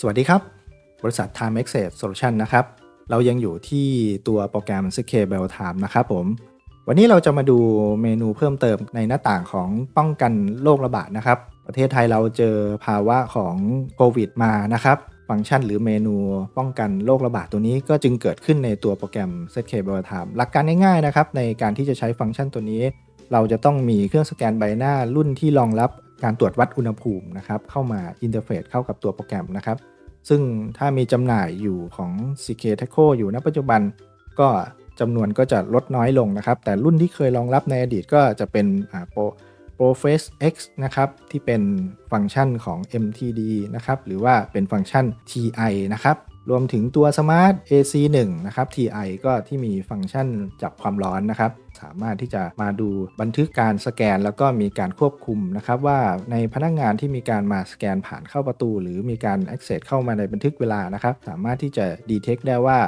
สวัสดีครับ บริษัท Time e x a g e Solution นะครับ เรายังอยู่ที่ตัวโปรแกรม Scale Time นะครับผม วันนี้เราจะมาดูเมนูเพิ่มเติมในหน้าต่างของป้องกันโรคระบาดนะครับ ประเทศไทยเราเจอภาวะของโควิดมานะครับ ฟังก์ชันหรือเมนูป้องกันโรคระบาดตัวนี้ก็จึงเกิดขึ้นในตัวโปรแกรม Scale Time หลักการง่ายๆนะครับในการที่จะใช้ฟังก์ชันตัวนี้ เราจะต้องมีเครื่องสแกนใบหน้ารุ่นที่รองรับ การตรวจวัดอุณหภูมินะครับเข้ามาอินเทอร์เฟซเข้ากับตัวโปรแกรมนะครับ ซึ่งถ้ามีจำหน่ายอยู่ของ CK t a c o อยู่ณปัจจุบันก็จำนวนก็จะลดน้อยลงนะครับ แต่รุ่นที่เคยรองรับในอดีตก็จะเป็นอ่า Pro Proface X นะครับ ที่เป็นฟังก์ชันของ MTD นะครับ หรือว่าเป็นฟังก์ชัน TI นะครับ รวมถึงตัว Smart AC1 นะครับ TI ก็ที่มีฟังก์ชันจับความร้อนนะครับ สามารถที่จะมาดูบันทึกการสแกน แล้วก็มีการควบคุมนะครับว่าในพนักงานที่มีการมาสแกนผ่านเข้าประตู หรือมีการ access เข้ามาในบันทึกเวลานะครับ สามารถที่จะ detect ได้ว่า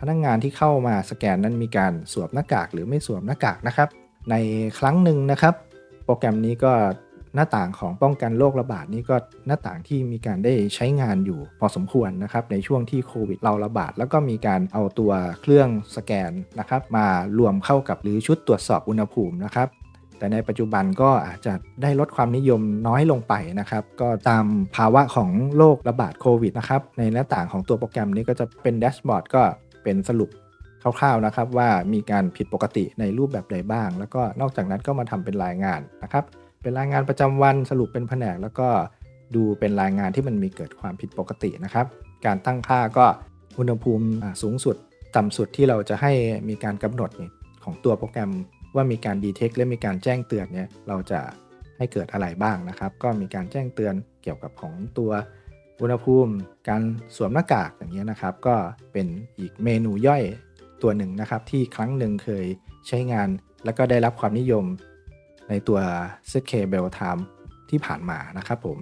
พนักงานที่เข้ามาสแกนนั้นมีการสวมหน้ากากหรือไม่สวมหน้ากากนะครับ ในครั้งหนึ่งนะครับ โปรแกรมนี้ก็ หน้าต่างของป้องกันโรคระบาดนี้ก็หน้าต่างที่มีการได้ใช้งานอยู่พอสมควรนะครับในช่วงที่โควิดเราระบาด แล้วก็มีการเอาตัวเครื่องสแกนนะครับมารวมเข้ากับหรือชุดตรวจสอบอุณหภูมินะครับแต่ในปัจจุบันก็อาจจะได้ลดความนิยมน้อยลงไปนะครับ ก็ตามภาวะของโรคระบาดโควิดนะครับ ในหน้าต่างของตัวโปรแกรมนี้ก็จะเป็นแดชบอร์ดก็เป็นสรุปคร่าวๆนะครับ ว่ามีการผิดปกติในรูปแบบใดบ้าง แล้วก็นอกจากนั้นก็มาทำเป็นรายงานนะครับ เป็นรายงานประจำวันสรุปเป็นแผนก แล้วก็ดูเป็นรายงานที่มันมีเกิดความผิดปกตินะครับ การตั้งค่าก็อุณหภูมิสูงสุดต่ำสุดที่เราจะให้มีการกำหนดของตัวโปรแกรมว่ามีการดีเทคและมีการแจ้งเตือนเนี่ยเราจะให้เกิดอะไรบ้างนะครับ ก็มีการแจ้งเตือนเกี่ยวกับของตัวอุณหภูมิ การสวมหน้ากากอย่างเงี้ยนะครับ ก็เป็นอีกเมนูย่อยตัวหนึ่งนะครับ ที่ครั้งหนึ่งเคยใช้งาน แล้วก็ได้รับความนิยม ในตัว ZK b e l Time ที่ผ่านมานะครับผม